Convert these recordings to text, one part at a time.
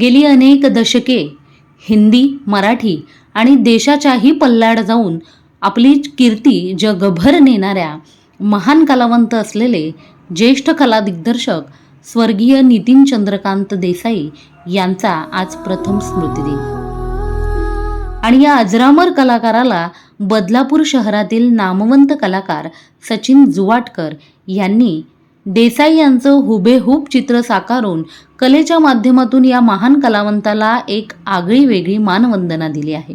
गेली अनेक दशके हिंदी मराठी आणि देशाच्याही पल्लाड जाऊन आपली कीर्ती जगभर नेणाऱ्या महान कलावंत असलेले ज्येष्ठ कला दिग्दर्शक स्वर्गीय नितीन चंद्रकांत देसाई यांचा आज प्रथम स्मृतिदिन. आणि या अजरामर कलाकाराला बदलापूर शहरातील नामवंत कलाकार सचिन जुवाटकर यांनी देसाई यांचं हुबेहूब चित्र साकारून कलेच्या माध्यमातून या महान कलावंताला एक आगळी वेगळी मानवंदना दिली आहे.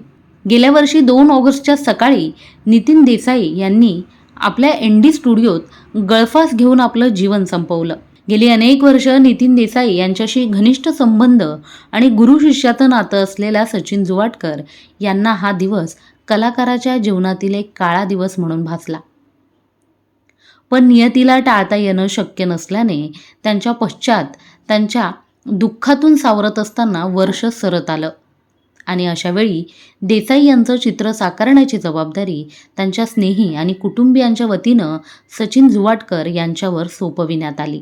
गेल्या वर्षी दोन ऑगस्टच्या सकाळी नितीन देसाई यांनी आपल्या एन डी स्टुडिओत गळफास घेऊन आपलं जीवन संपवलं. गेली अनेक वर्ष नितीन देसाई यांच्याशी घनिष्ठ संबंध आणि गुरु शिष्याचं नातं असलेल्या सचिन जुवाटकर यांना हा दिवस कलाकाराच्या जीवनातील एक काळा दिवस म्हणून भासला. पण नियतीला टाळता येणं शक्य नसल्याने त्यांच्या पश्चात त्यांच्या दुःखातून सावरत असताना वर्ष सरत आलं. आणि अशावेळी देसाई यांचं चित्र साकारण्याची जबाबदारी त्यांच्या स्नेही आणि कुटुंबियांच्या वतीनं सचिन जुवाटकर यांच्यावर सोपविण्यात आली.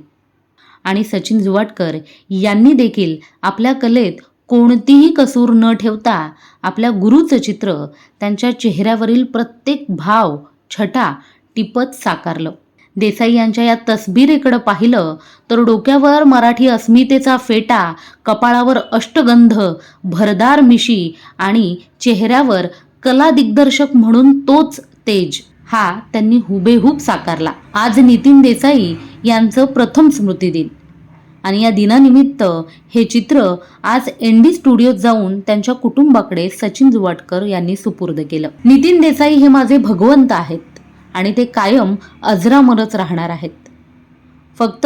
आणि सचिन जुवाटकर यांनी देखील आपल्या कलेत कोणतीही कसूर न ठेवता आपल्या गुरुचं चित्र त्यांच्या चेहऱ्यावरील प्रत्येक भाव छटा टिपत साकारलं. देसाई यांच्या या तसबिरीकडं पाहिलं तर डोक्यावर मराठी अस्मितेचा फेटा कपाळावर अष्टगंध भरदार मिशी आणि चेहऱ्यावर कला दिग्दर्शक म्हणून तोच तेज. हा त्यांनी हुबेहूब साकारला. आज नितीन देसाई यांचं प्रथम स्मृतिदिन आणि या दिनानिमित्त हे चित्र आज एन डी स्टुडिओत जाऊन त्यांच्या कुटुंबाकडे सचिन जुवाटकर यांनी सुपूर्द केलं. नितीन देसाई हे माझे भगवंत आहेत. आणि ते कायम अजरामरच राहणार आहेत. फक्त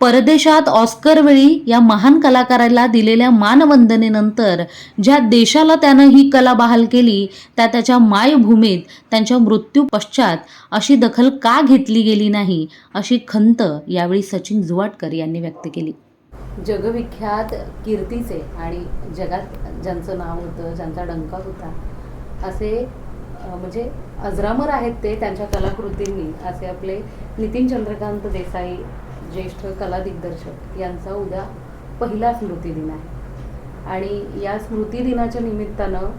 परदेशात ऑस्करवेळी या महान कलाकाराला दिलेल्या मानवंदनेनंतर ज्या देशाला त्यानं ही कला बहाल केली त्या त्याच्या मायभूमीत त्यांच्या मृत्यू पश्चात अशी दखल का घेतली गेली नाही अशी खंत यावेळी सचिन जुवाटकर यांनी व्यक्त केली. जगविख्यात कीर्तीचे आणि जगात ज्यांचं नाव होतं ज्यांचा डंका होता असे म्हणजे अजरामर आहेत ते त्यांच्या कलाकृतींनी. असे आपले नितीन चंद्रकांत देसाई ज्येष्ठ कला दिग्दर्शक यांचा उद्या पहिला स्मृतिदिन आहे. आणि या स्मृतिदिनाच्या निमित्तानं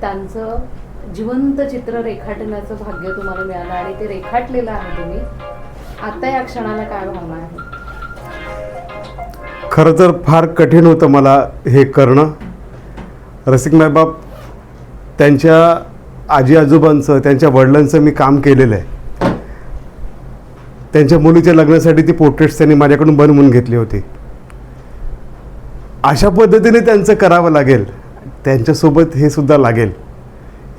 त्यांचं जिवंत चित्र रेखाटण्याचं भाग्य तुम्हाला मिळालं आणि ते रेखाटलेलं आहे तुम्ही. आता या क्षणाला काय भावना आहे? खरं तर फार कठीण होतं मला हे करणं. रसिक मायबाप त्यांच्या आजी आजोबांचं त्यांच्या वडिलांचं मी काम केलेलं आहे. त्यांच्या मुलीच्या लग्नासाठी ती पोर्ट्रेट्स त्यांनी माझ्याकडून बनवून घेतली होती. अशा पद्धतीने त्यांचं करावं लागेल. त्यांच्यासोबत हे सुद्धा लागेल.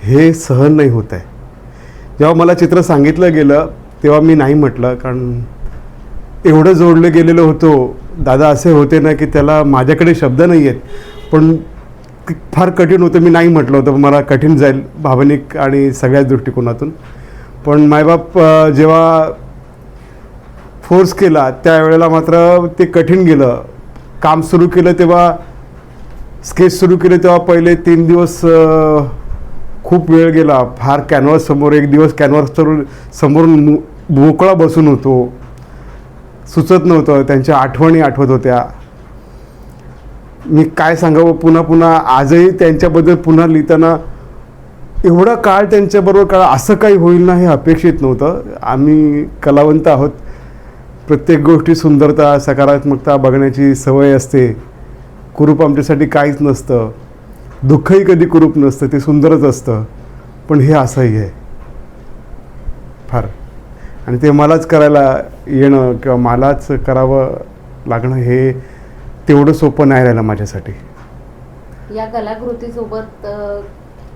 हे सहन नाही होत आहे. जेव्हा मला चित्र सांगितलं गेलं तेव्हा मी नाही म्हटलं कारण एवढं जोडलं गेलेलं होतो. दादा असे होते ना की त्याला माझ्याकडे शब्द नाही आहेत. पण फार कठीण होतं. मी नाही म्हटलं होतं मला कठीण जाईल भावनिक आणि सगळ्याच दृष्टिकोनातून. पण मायबाप जेव्हा फोर्स केला त्यावेळेला मात्र ते कठीण गेलं. काम सुरू केलं तेव्हा स्केच सुरू केले तेव्हा पहिले तीन दिवस खूप वेळ गेला. फार कॅनव्हास समोर एक दिवस कॅनव्हास समोरून मोकळा बसून होतो. सुचत नव्हतं त्यांच्या आठवणी आठवत होत्या. मी काय सांगावं पुन्हा पुन्हा आजही त्यांच्याबद्दल पुन्हा लिहिताना एवढा काळ त्यांच्याबरोबर काळ असं काही होईल ना हे अपेक्षित नव्हतं. आम्ही कलावंत आहोत. प्रत्येक गोष्टी सुंदरता सकारात्मकता बघण्याची सवय असते. कुरूप आमच्यासाठी काहीच नसतं. दुःखही कधी कुरूप नसतं ते सुंदरच असतं. पण हे असंही आहे. फार. आणि ते मलाच करायला येणं किंवा मलाच करावं लागणं हे तेवढं सोपं नाही राहिलं माझ्यासाठी. या कलाकृतीसोबत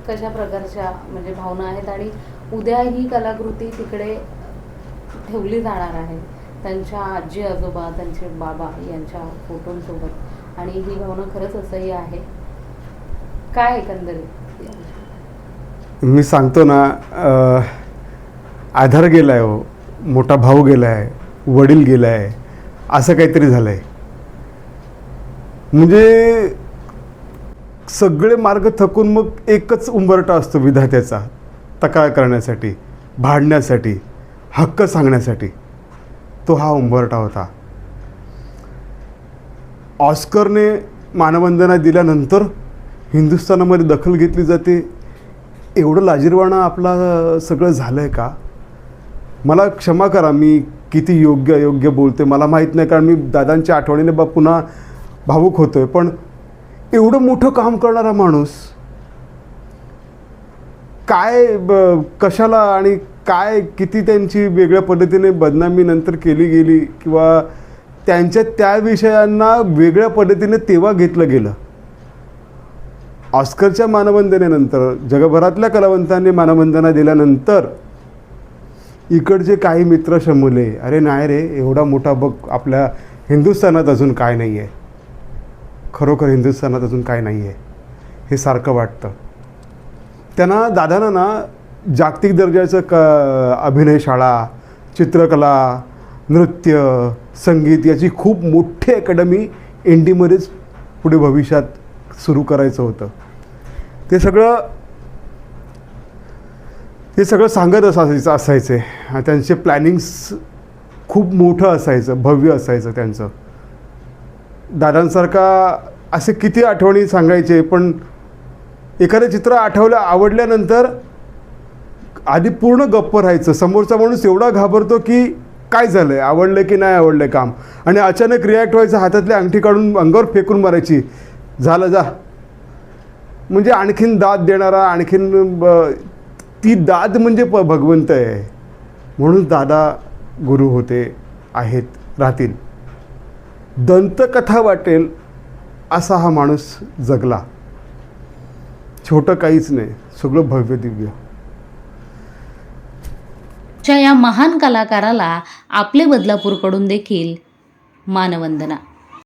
कशा प्रकारच्या म्हणजे भावना आहेत? आणि उद्या ही कलाकृती तिकडे ठेवली जाणार आहे. त्यांच्या आजी आजोबा त्यांचे बाबा यांच्या फोटोंसोबत. आणि ही भावना खरंच असंही आहे. काय एकंदरीत? मी सांगतो ना आधार गेला आहे हो. मोठा भाऊ गेला आहे वडील गेला आहे असं काहीतरी झालं आहे म्हणजे सगळे मार्ग थकून मग एकच उंबरटा असतो विधात्याचा तक्रार करण्यासाठी भांडण्यासाठी हक्क सांगण्यासाठी. तो हा उंबरटा होता. ऑस्करने मानवंदना दिल्यानंतर हिंदुस्थानामध्ये दखल घेतली जाते. एवढं लाजीरवाणं आपला सगळं झालं आहे का? मला क्षमा करा मी किती योग्य अयोग्य बोलते मला माहीत नाही कारण मी दादांच्या आठवणीने बा पुन्हा भावूक होतो आहे पण एवढं मोठं काम करणारा माणूस काय ब- कशाला आणि काय किती त्यांची वेगळ्या पद्धतीने बदनामी नंतर केली गेली किंवा त्यांच्या त्या विषयांना वेगळ्या पद्धतीने तेव्हा घेतलं गेलं? ऑस्करच्या मानवंदनेनंतर जगभरातल्या कलावंतांनी मानवंदना दिल्यानंतर इकडचे काही मित्र शमवले अरे नाही रे एवढा मोठा बघ आपल्या हिंदुस्थानात अजून काय नाही आहे खरोखर हिंदुस्थानात अजून काय नाही आहे हे सारखं वाटतं. त्यांना दादांना ना जागतिक दर्जाचं क अभिनय शाळा चित्रकला नृत्य संगीत याची खूप मोठी अकॅडमी इंडीमध्येच पुढे भविष्यात सुरू करायचं होतं. ते सगळं ते सगळं सांगत असायचं असायचे. त्यांचे प्लॅनिंग्स खूप मोठं असायचं भव्य असायचं त्यांचं. दादांसारखा असे किती आठवणी सांगायचे पण एखादं चित्र आठवलं आवडल्यानंतर आधी पूर्ण गप्प राहायचं. समोरचा माणूस एवढा घाबरतो की काय झालं आहे आवडलं की नाही आवडलं काम? आणि अचानक रिॲक्ट व्हायचं हातातली अंगठी काढून अंगावर फेकून मारायची. झालं जा. म्हणजे आणखीन दाद देणारा आणखीन ब- ती दाद म्हणजे प भगवंत आहे. म्हणून दादा गुरु होते आहेत राहतील. दंतकथा वाटेल असा हा माणूस जगला. छोटं काहीच नाही सगळं भव्य दिव्य. च्या या महान कलाकाराला आपले बदलापूरकडून देखील मानवंदना.